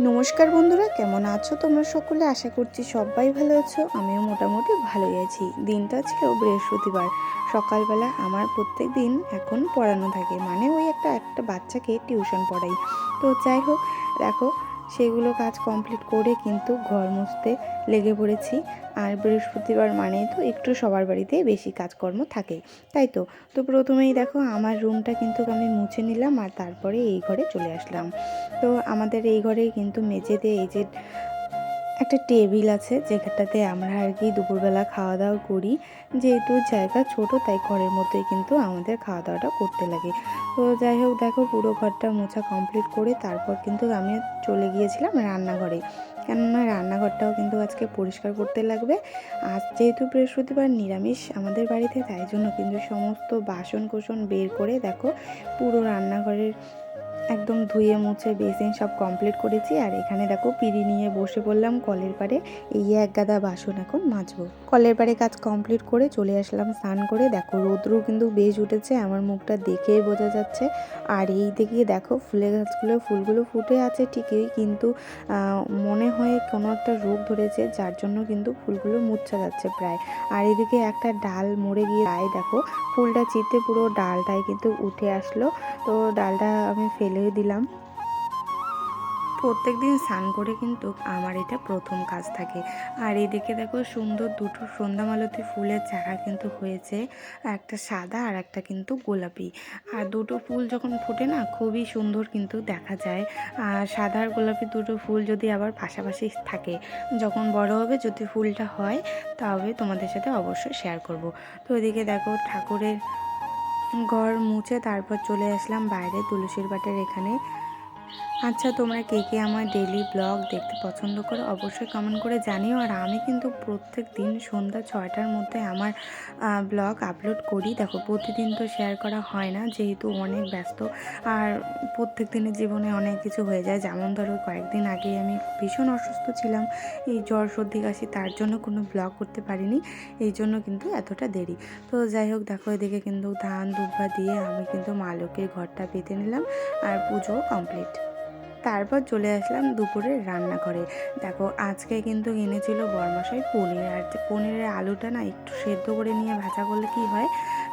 নমস্কার বন্ধুরা, কেমন আছো তোমরা সকলে? আশা করছি সবাই ভালো আছো। আমিও মোটামুটি ভালোই আছি। দিনটা ছিল বৃহস্পতিবার। সকালবেলা আমার প্রত্যেক দিন এখন পড়ানো থাকে। মানে ওই একটা একটা বাচ্চাকে টিউশন পড়াই। তো যাই হোক, দেখো সেগুলো কাজ কমপ্লিট করে কিন্তু ঘর মুছতে লেগে পড়েছি। আর বৃহস্পতিবার মানে তো একটু সবার বাড়িতে বেশি কাজকর্ম থাকে, তাই তো? তো প্রথমেই দেখো আমার রুমটা কিন্তু আমি মুছে নিলাম আর তারপরে এই ঘরে চলে আসলাম। তো আমাদের এই ঘরে কিন্তু মেঝেতে এই যে একটা টেবিল আছে যেখানটাতে আমরা আর কি দুপুরবেলা খাওয়া দাওয়া করি। যেহেতু জায়গা ছোট, তাই ঘরের মধ্যেই কিন্তু আমাদের খাওয়া দাওয়াটা করতে লাগে। তো যাই হোক, দেখো পুরো ঘরটা মোছা কমপ্লিট করে তারপর কিন্তু আমি চলে গিয়েছিলাম রান্নাঘরে। কেননা রান্নাঘরটাও কিন্তু আজকে পরিষ্কার করতে লাগবে। আজ যেহেতু বৃহস্পতিবার নিরামিষ আমাদের বাড়িতে, তাই জন্য কিন্তু সমস্ত বাসন কোসন বের করে দেখো পুরো রান্নাঘরের একদম ধুয়ে মুছে বেসিন সব কমপ্লিট করেছি। আর এখানে দেখো পিড়ি নিয়ে বসে পড়লাম, কলের পাড়ে। এই এক গাদা বাসন এখন মাজবো। কলের পাড়ে কাজ কমপ্লিট করে চলে আসলাম স্নান করে। দেখো রোদ্রু কিন্তু বেশ উঠেছে, আমার মুখটা দেখেই বোঝা যাচ্ছে। আর এই দিকে দেখো ফুলের গাছগুলো, ফুলগুলো ফুটে আছে ঠিকই, কিন্তু মনে হয় কোনো একটা রোগ ধরেছে, যার জন্য কিন্তু ফুলগুলো মুচ্ছা যাচ্ছে প্রায়। আর এদিকে একটা ডাল মরে গিয়ে প্রায় দেখো, ফুলটা চিতে পুরো ডালটাই কিন্তু উঠে আসলো। তো ডালটা আমি ফেলেও দিলাম। প্রত্যেক দিন স্নান করে কিন্তু আমার এটা প্রথম কাজ থাকে। আর এদিকে দেখো সুন্দর দুটো সন্ধ্যামালতি ফুলের চারা কিন্তু হয়েছে, একটা সাদা আর একটা কিন্তু গোলাপি। আর দুটো ফুল যখন ফোটে না, খুবই সুন্দর কিন্তু দেখা যায়। আর সাদা আর গোলাপি দুটো ফুল যদি আবার পাশাপাশি থাকে, যখন বড় হবে যদি ফুলটা হয়, তবে তোমাদের সাথে অবশ্যই শেয়ার করব। তো এদিকে দেখো ঠাকুরের ঘর মুছে তারপর চলে আসলাম বাইরে তুলসীর বাটের এখানে। আচ্ছা তোমরা কে কে আমার ডেলি ব্লগ দেখতে পছন্দ করো অবশ্যই কমেন্ট করে জানিও। আর আমি কিন্তু প্রত্যেক দিন সন্ধ্যা ছয়টার মধ্যে আমার ব্লগ আপলোড করি। দেখো, প্রতিদিন তো শেয়ার করা হয় না, যেহেতু অনেক ব্যস্ত। আর প্রত্যেক দিনের জীবনে অনেক কিছু হয়ে যায়। যেমন ধরো, কয়েকদিন আগে আমি ভীষণ অসুস্থ ছিলাম। এই জ্বর, সর্দি, কাশি, তার জন্য কোনো ব্লগ করতে পারিনি। এই জন্য কিন্তু এতটা দেরি। তো যাই হোক, দেখো, এদিকে কিন্তু ধান দুব্বা দিয়ে আমি কিন্তু মা লক্ষ্মীর ঘরটা পেতে নিলাম। আর পুজো কমপ্লিট তারপর চলে আসলাম দুপুরের রান্নাঘরে। দেখো, আজকে কিন্তু এনেছিল বরমশাই পনির। আর পনিরের আলুটা না একটু সেদ্ধ করে নিয়ে ভাজা করলে কি হয়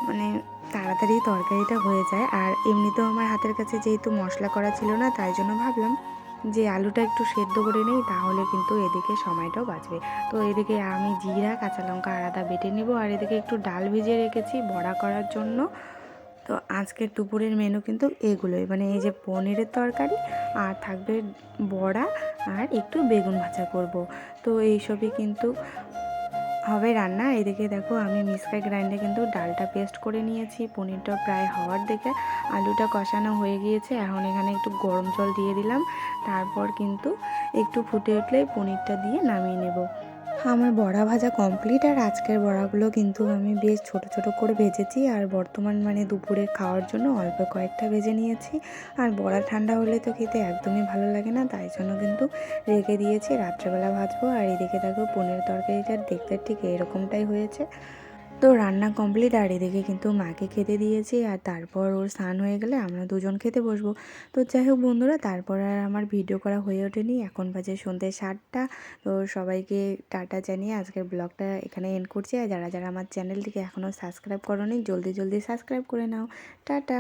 মানে তাড়াতাড়ি তরকারিটা হয়ে যায়। আর এমনিতেও আমার হাতের কাছে যেহেতু মশলা করা ছিল না, তাই জন্য ভাবলাম যে আলুটা একটু সেদ্ধ করে নিই, তাহলে কিন্তু এদিকে সময়টাও বাঁচবে। তো এদিকে আমি জিরা, কাঁচা লঙ্কা আর আদা বেটে নেব। আর এদিকে একটু ডাল ভিজিয়ে রেখেছি বড়া করার জন্য। তো আজকের দুপুরের মেনু কিন্তু এগুলোই। মানে এই যে পনিরের তরকারি আর থাকবে বড়া আর একটু বেগুন ভাজা করব। তো এইসবই কিন্তু হবে রান্না। এদিকে দেখো আমি মিসকা গ্রাইন্ডে কিন্তু ডালটা পেস্ট করে নিয়েছি। পনিরটা প্রায় হওয়ার দেখে আলুটা কষানো হয়ে গিয়েছে। এখন এখানে একটু গরম জল দিয়ে দিলাম। তারপর কিন্তু একটু ফুটে উঠলেই পনিরটা দিয়ে নামিয়ে নেব। আমার বড়া ভাজা কমপ্লিট আর আজকের বড়াগুলো কিন্তু আমি বেশ ছোট ছোট করে ভেজেছি আর বর্তমান মানে দুপুরে খাওয়ার জন্য অল্প কয়েকটা ভেজে নিয়েছি। আর বড়া ঠান্ডা হলে তো খেতে একদমই ভালো লাগে না, তাই জন্য কিন্তু রেখে দিয়েছি। রাত্রেবেলা ভাজবো আর এদিকে দেখো পনেরো তরকারিটা দেখতে ঠিক এরকমটাই হয়েছে। তো রান্না কমপ্লিট আর এদিকে কিন্তু মাকে খেতে দিয়েছি আর তারপর ওর স্নান হয়ে গেলে আমরা দুজন খেতে বসবো। তো যাই হোক বন্ধুরা, তারপর আর আমার ভিডিও করা হয়ে ওঠেনি। এখন বাজে সন্ধ্যে সাতটা। তো সবাইকে টাটা জানিয়ে আজকের ব্লগটা এখানে এন্ড করছি। আর যারা যারা আমার চ্যানেলটিকে এখনও সাবস্ক্রাইব করো জলদি জলদি সাবস্ক্রাইব করে নাও। টাটা!